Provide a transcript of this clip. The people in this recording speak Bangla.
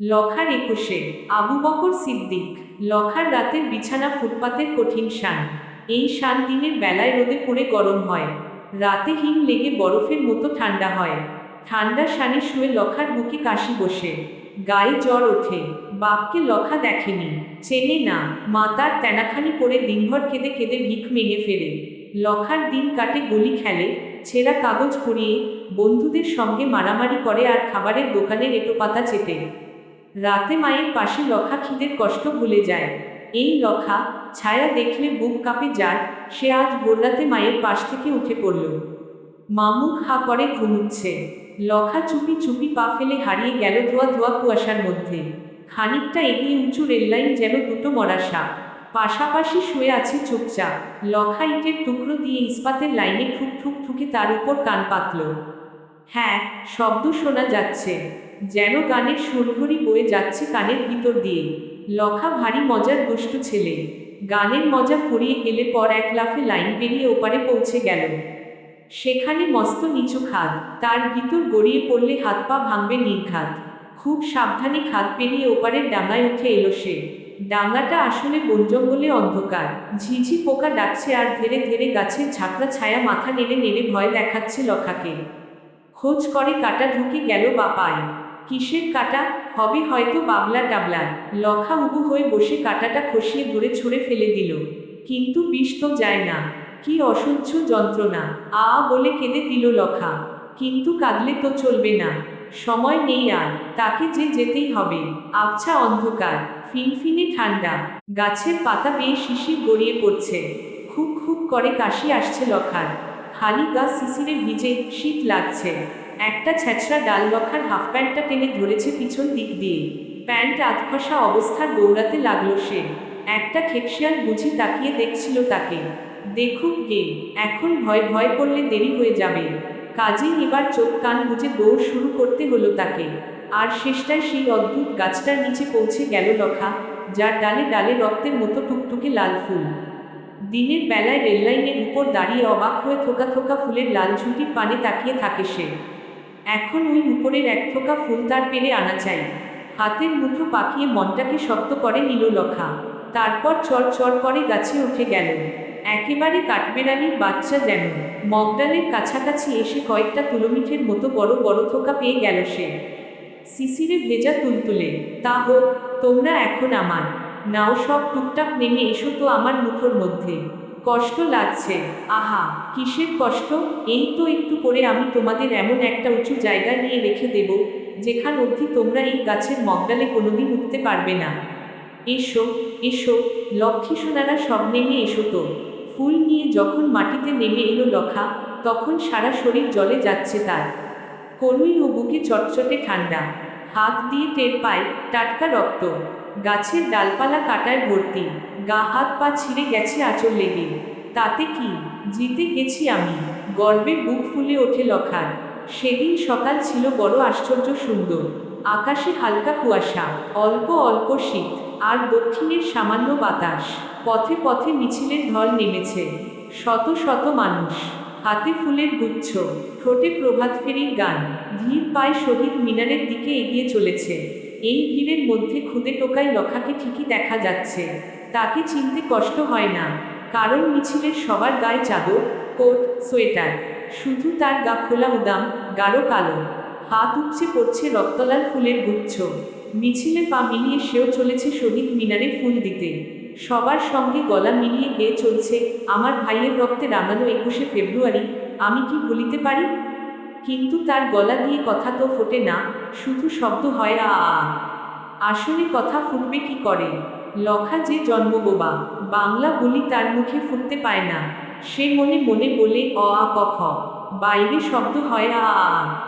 লখার একুশে, আবু বকর সিদ্দিক, লখার রাতের বিছানা ফুটপাতের কঠিন শান। এই শান দিনের বেলায় রোদে পড়ে গরম হয়। রাতে হিম লেগে বরফের মতো ঠান্ডা হয়। ঠান্ডা শানে শুয়ে লখার বুকে কাশি বসে। গায়ে জ্বর ওঠে। বাপকে লখা দেখেনি। চেনে না, মা তার তেনাখানি পরে দিনভর কেঁদে কেঁদে ভিক মেঙে ফেরে লখার দিন কাটে গলি খেলে, ছেঁড়া কাগজ কুড়িয়ে বন্ধুদের সঙ্গে মারামারি করে আর খাবারের দোকানের এটো পাতা চেটে। রাতে মায়ের পাশে লখা খিদের কষ্ট ভুলে যায়। এই লখা ছায়া দেখলে বুক কাঁপে যার সে আজ ভোররাতে মায়ের পাশ থেকে উঠে পড়ল। মামুখ হা করে ঘুমুচ্ছে। লখা চুপি চুপি পা ফেলে হারিয়ে গেল ধোয়া ধোয়া কুয়াশার মধ্যে। খানিকটা এগিয়ে উঁচু রেললাইন যেন দুটো মরা সাপ। পাশাপাশি শুয়ে আছে চুপচাপ। লখা ইটের টুকরো দিয়ে ইস্পাতের লাইনে ঠুক ঠুক ঠুকে তার উপর কান পাতল। হ্যাঁ শব্দ শোনা যাচ্ছে। যেন গানের সুরঘুরি বয়ে যাচ্ছে কানের ভিতর দিয়ে। লখা ভারী মজার দুষ্টু ছেলে। গানের মজা ফুরিয়ে গেলে পর এক লাফে লাইন পেরিয়ে ওপারে পৌঁছে গেল। সেখানে মস্ত নিচু খাদ। তার ভিতর গড়িয়ে পড়লে হাত পা ভাঙবে নির্ঘাত। খুব সাবধানে খাদ পেরিয়ে ওপারের ডাঙায় উঠে এলো সে। ডাঙাটা আসলে বন জঙ্গলে অন্ধকার। ঝিঝি পোকা ডাকছে আর ধীরে ধীরে গাছের ঝাঁকড়া ছায়া মাথা নেড়ে নেড়ে ভয় দেখাচ্ছে লখাকে। খোঁজ করে কাটা ঢুকে গেল বাপায়। কিসের কাটা? হবে হয়তো বাবলা টাবলার লখা উবু হয়ে বসে কাটাটা খসিয়ে দূরে ছুঁড়ে ফেলে দিল। কিন্তু বিষ তো যায় না। কি অসহ্য যন্ত্রণা। আ বলে কেঁদে দিল লখা। কিন্তু কাঁদলে তো চলবে না। সময় নেই আর। তাকে যে যেতেই হবে। আবছা অন্ধকার। ফিনফিনে ঠান্ডা। গাছের পাতা বেয়ে শিশির গড়িয়ে পড়ছে। খুব খুব করে কাশি আসছে লখার। খালি গা শিশিরে ভিজে শীত লাগছে। একটা ছ্যাঁচড়া ডাল লখার হাফ প্যান্টটা টেনে ধরেছে পিছন দিক দিয়ে। প্যান্ট আধখসা অবস্থার দৌড়াতে লাগল সে। একটা খেকশিয়াল বুঝি তাকিয়ে দেখছিল তাকে। দেখুক কে, এখন ভয় ভয় করলে দেরি হয়ে যাবে। কাজেই এবার চোখ কান বুঝে দৌড় শুরু করতে হলো তাকে। আর শেষটায় সেই অদ্ভুত গাছটার নিচে পৌঁছে গেল লখা যার ডালে ডালে রক্তের মতো টুকটুকে লাল ফুল। দিনের বেলায় রেললাইনের উপর দাঁড়িয়ে অবাক হয়ে থোকা থোকা ফুলের লাল ঝুঁটির পানে তাকিয়ে থাকে সে। এখন ওই উপরের এক থোকা ফুল তার পেরে আনা চাই। হাতের মুঠো পাকিয়ে মনটাকে শক্ত করে নিল লখা তারপর চর চর করে গাছে উঠে গেল। একেবারে কাঠবেড়ালির বাচ্চা যেন। মগডালের কাছাকাছি এসে কয়েকটা তুলোমিঠের মতো বড় বড় থোকা পেয়ে গেল সে। শিশিরে ভেজা তুলতুলে, তা হোক, তোমরা এখন আমার। নাও সব টুকটাক নেমে এসো তো আমার মুঠোর মধ্যে। কষ্ট লাগছে। আহা, কিসের কষ্ট? এই তো একটু করে আমি তোমাদের এমন একটা উঁচু জায়গায় নিয়ে রেখে দেব, যেখান অবধি তোমরা এই গাছের মগডালে কোনোদিন উঠতে পারবে না। এসো এসো, লক্ষ্মী সোনারা সব নেমে এসো তো। ফুল নিয়ে যখন মাটিতে নেমে এলো লখা, তখন সারা শরীর জলে যাচ্ছে তার। কনুই ও বুকে চটচটে ঠান্ডা হাত দিয়ে টের পায় টাটকা রক্ত। গাছের ডালপালা কাটায় ভর্তি। গা হাত পা ছিঁড়ে গেছে আঁচল লেগে। তাতে কি? জিতে গেছি আমি। গর্বে বুক ফুলে ওঠে লখার। সেদিন সকাল ছিল বড় আশ্চর্য সুন্দর। আকাশে হালকা কুয়াশা, অল্প অল্প শীত, আর দক্ষিণের সামান্য বাতাস। পথে পথে মিছিলের ঢল নেমেছে। শত শত মানুষ। হাতে ফুলের গুচ্ছ। ঠোঁটে প্রভাত ফেরির গান। ধীর পায়ে শহীদ মিনারের দিকে এগিয়ে চলেছে। এই ভিড়ের মধ্যে খুদে টোকাই লখাকে ঠিকই দেখা যাচ্ছে। তাকে চিনতে কষ্ট হয় না। কারণ মিছিলের সবার গায়ে চাদর, কোট, সোয়েটার। শুধু তার গা খোলা উদাম, গাঢ় কালো। হাত উপচে পড়ছে রক্তলাল ফুলের গুচ্ছ। মিছিলে পা মিলিয়ে সেও চলেছে শহীদ মিনারে ফুল দিতে। সবার সঙ্গে গলা মিলিয়ে গেয়ে চলছে, আমার ভাইয়ের রক্তে রাঙানো একুশে ফেব্রুয়ারি, আমি কি ভুলিতে পারি? কিন্তু তার গলা দিয়ে কথা তো ফোটে না, শুধু শব্দ হয় আ। আসলে কথা ফুটবে কি করে? লখা যে জন্মবোবা বাংলা বলি তার মুখে ফুটতে পায় না। সে মনে মনে বলে, অ আ ক খ। বাইরে শব্দ হয় আ আ।